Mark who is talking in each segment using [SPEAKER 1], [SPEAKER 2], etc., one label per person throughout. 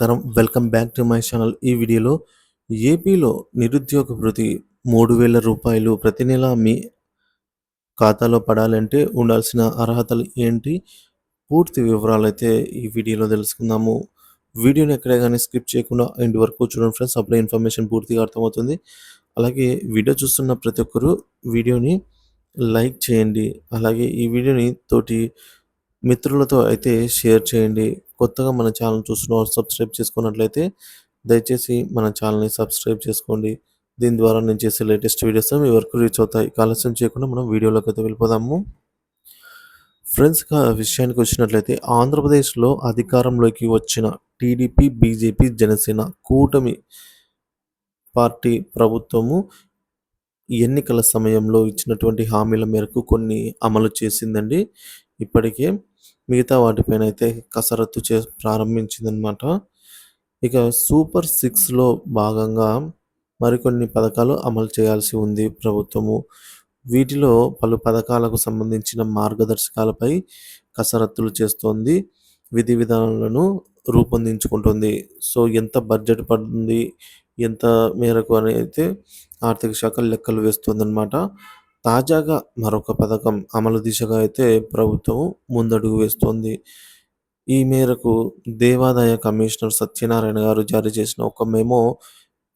[SPEAKER 1] నమస్కారం. Welcome back to my channel. ఈ వీడియోలో ఏపీలో నిరుద్యోగ భృతి మూడు వేల రూపాయలు ప్రతి నెల మీ ఖాతాలో పడాలంటే ఉండాల్సిన అర్హతలు ఏంటి? పూర్తి వివరాలు అయితే ఈ వీడియోలో తెలుసుకుందాము. వీడియోని ఎక్కడే కానీ స్కిప్ చేయకుండా ఎండ్ వరకు చూడండి ఫ్రెండ్స్. అప్పుడే ఇన్ఫర్మేషన్ పూర్తిగా అర్థమవుతుంది. అలాగే వీడియో చూస్తున్న ప్రతి ఒక్కరూ వీడియోని లైక్ చేయండి. అలాగే ఈ వీడియోని తోటి మిత్రులతో అయితే షేర్ చేయండి. కొత్తగా మన ఛానల్ చూస్తున్నారు సబ్స్క్రైబ్ చేసుకున్నట్లయితే దయచేసి మన ఛానల్ని సబ్స్క్రైబ్ చేసుకోండి. దీని ద్వారా నేను చేసే లేటెస్ట్ వీడియోస్ మీ వరకు రీచ్ అవుతాయి. ఆలస్యం చేయకుండా మనం వీడియోలోకి అయితే వెళ్ళిపోదాము. ఫ్రెండ్స్ విషయానికి వచ్చినట్లయితే ఆంధ్రప్రదేశ్లో అధికారంలోకి వచ్చిన టీడీపీ బీజేపీ జనసేన కూటమి పార్టీ ప్రభుత్వము ఎన్నికల సమయంలో ఇచ్చినటువంటి హామీల మేరకు కొన్ని అమలు చేసిందండి. ఇప్పటికే మిగతా వాటిపైన అయితే కసరత్తు చే ప్రారంభించిందనమాట ఇక సూపర్ సిక్స్లో భాగంగా మరికొన్ని పథకాలు అమలు చేయాల్సి ఉంది ప్రభుత్వము. వీటిలో పలు పథకాలకు సంబంధించిన మార్గదర్శకాలపై కసరత్తులు చేస్తోంది. విధి విధానాలను రూపొందించుకుంటుంది. సో ఎంత బడ్జెట్ పడుతుంది ఎంత మేరకు అనేది ఆర్థిక శాఖ లెక్కలు వేస్తుందన్నమాట. తాజాగా మరొక పథకం అమలు దిశగా అయితే ప్రభుత్వం ముందడుగు వేస్తోంది. ఈ మేరకు దేవాదాయ కమిషనర్ సత్యనారాయణ గారు జారీ చేసిన ఒక మెమో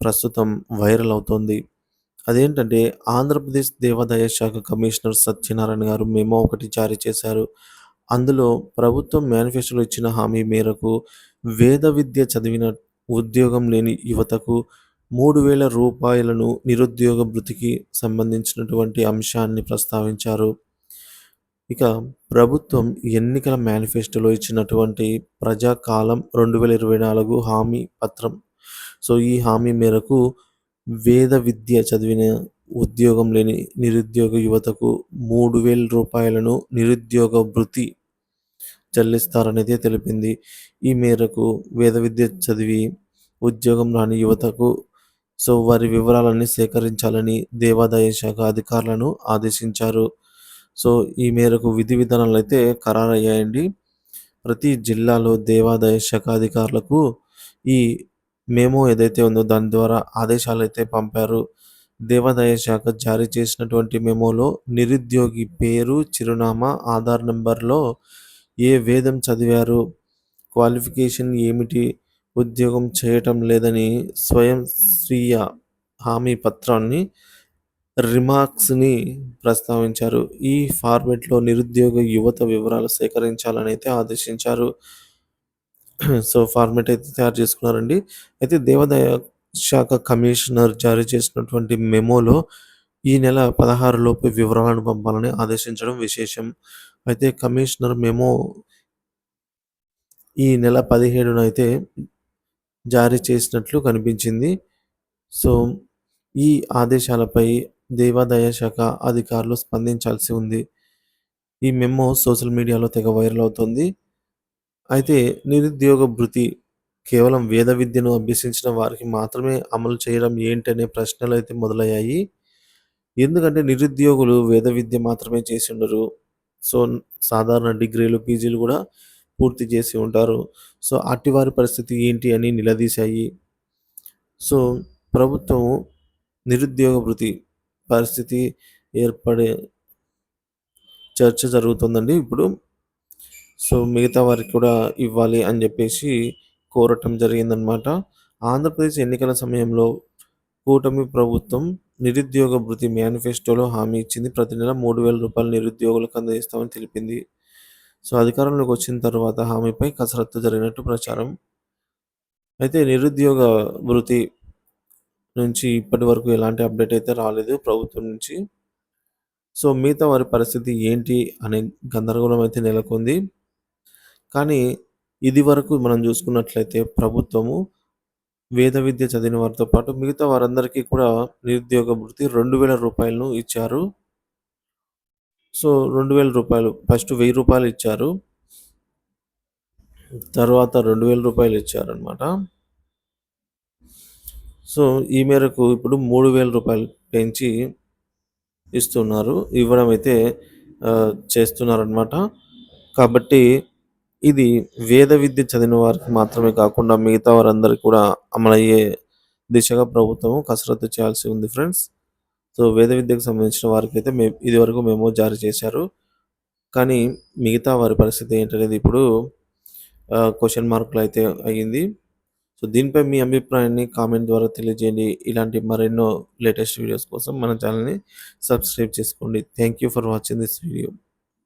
[SPEAKER 1] ప్రస్తుతం వైరల్ అవుతోంది. అదేంటంటే ఆంధ్రప్రదేశ్ దేవాదాయ శాఖ కమిషనర్ సత్యనారాయణ గారు మెమో ఒకటి జారీ చేశారు. అందులో ప్రభుత్వం మేనిఫెస్టోలో ఇచ్చిన హామీ మేరకు వేద విద్య చదివిన ఉద్యోగం లేని యువతకు మూడు వేల రూపాయలను నిరుద్యోగ భృతికి సంబంధించినటువంటి అంశాన్ని ప్రస్తావించారు. ఇక ప్రభుత్వం ఎన్నికల మేనిఫెస్టోలో ఇచ్చినటువంటి ప్రజాకాలం రెండు వేల ఇరవై నాలుగు హామీ పత్రం. సో ఈ హామీ మేరకు వేద విద్య చదివిన ఉద్యోగం లేని నిరుద్యోగ యువతకు మూడు వేల రూపాయలను నిరుద్యోగ భృతి చెల్లిస్తారనేది తెలిపింది. ఈ మేరకు వేద విద్య చదివి ఉద్యోగం రాని యువతకు సో వారి వివరాలన్నీ సేకరించాలని దేవాదాయ శాఖ అధికారులను ఆదేశించారు. సో ఈ మేరకు విధి విధానాలు అయితే ఖరారయ్యాయండి. ప్రతి జిల్లాలో దేవాదాయ శాఖ అధికారులకు ఈ మేమో ఏదైతే ఉందో దాని ద్వారా ఆదేశాలు అయితే పంపారు. దేవాదాయ శాఖ జారీ చేసినటువంటి మెమోలో నిరుద్యోగి పేరు చిరునామా ఆధార్ నెంబర్లో ఏ వేదం చదివారు క్వాలిఫికేషన్ ఏమిటి ఉద్యోగం చేయటం లేదని స్వయం స్వీయ హామీ పత్రాన్ని రిమార్క్స్ని ప్రస్తావించారు. ఈ ఫార్మెట్లో నిరుద్యోగ యువత వివరాలు సేకరించాలని అయితే ఆదేశించారు. సో ఫార్మెట్ అయితే తయారు చేసుకున్నారండి. అయితే దేవాదాయ శాఖ కమిషనర్ జారీ చేసినటువంటి మెమోలో ఈ నెల పదహారు లోపు వివరాలను పంపాలని ఆదేశించడం విశేషం. అయితే కమిషనర్ మెమో ఈ నెల పదిహేడున అయితే జారీ చేసినట్లు కనిపించింది. సో ఈ ఆదేశాలపై దేవాదాయ శాఖ అధికారులు స్పందించాల్సి ఉంది. ఈ మెమో సోషల్ మీడియాలో తెగ వైరల్ అవుతుంది. అయితే నిరుద్యోగ భృతి కేవలం వేద విద్యను అభ్యసించిన వారికి మాత్రమే అమలు చేయడం ఏంటనే ప్రశ్నలు అయితే మొదలయ్యాయి. ఎందుకంటే నిరుద్యోగులు వేద విద్య మాత్రమే చేసి ఉండరు. సో సాధారణ డిగ్రీలు పీజీలు కూడా పూర్తి చేసి ఉంటారు. సో అట్టివారి పరిస్థితి ఏంటి అని నిలదీశాయి. సో ప్రభుత్వం నిరుద్యోగ భృతి పరిస్థితి ఏర్పడే చర్చ జరుగుతుందండి ఇప్పుడు. సో మిగతా వారికి కూడా ఇవ్వాలి అని చెప్పేసి కోరటం జరిగిందనమాట ఆంధ్రప్రదేశ్ ఎన్నికల సమయంలో కూటమి ప్రభుత్వం నిరుద్యోగ భృతి మేనిఫెస్టోలో హామీ ఇచ్చింది. ప్రతి నెల మూడు వేల రూపాయలు నిరుద్యోగులకు అందజేస్తామని తెలిపింది. సో అధికారంలోకి వచ్చిన తర్వాత హామీపై కసరత్తు జరిగినట్టు ప్రచారం. అయితే నిరుద్యోగ వృత్తి నుంచి ఇప్పటి వరకు ఎలాంటి అప్డేట్ అయితే రాలేదు ప్రభుత్వం నుంచి. సో మిగతా వారి పరిస్థితి ఏంటి అనే గందరగోళం అయితే నెలకొంది. కానీ ఇది వరకు మనం చూసుకున్నట్లయితే ప్రభుత్వము వేద విద్య చదివిన వారితో పాటు మిగతా వారందరికీ కూడా నిరుద్యోగ వృత్తి రెండు వేల రూపాయలను ఇచ్చారు. సో రెండు వేల రూపాయలు. ఫస్ట్ వెయ్యి రూపాయలు ఇచ్చారు. తర్వాత రెండు వేల రూపాయలు ఇచ్చారనమాట సో ఈ మేరకు ఇప్పుడు మూడు వేల రూపాయలు పెంచి ఇస్తున్నారు. ఇవ్వడం అయితే చేస్తున్నారనమాట కాబట్టి ఇది వేద విద్య చదివిన వారికి మాత్రమే కాకుండా మిగతా వారందరికీ కూడా అమలయ్యే దిశగా ప్రభుత్వం కసరత్తు చేయాల్సి ఉంది ఫ్రెండ్స్. సో వేద విద్యకు సంబంధించిన వారికి అయితే మే ఇదివరకు మేము జారీ చేశారు. కానీ మిగతా వారి పరిస్థితి ఏంటనేది ఇప్పుడు క్వశ్చన్ మార్కులు అయితే అయ్యింది. సో దీనిపై మీ అభిప్రాయాన్ని కామెంట్ ద్వారా తెలియజేయండి. ఇలాంటి మరెన్నో లేటెస్ట్ వీడియోస్ కోసం మన ఛానల్ని సబ్స్క్రైబ్ చేసుకోండి. Thank you for watching this video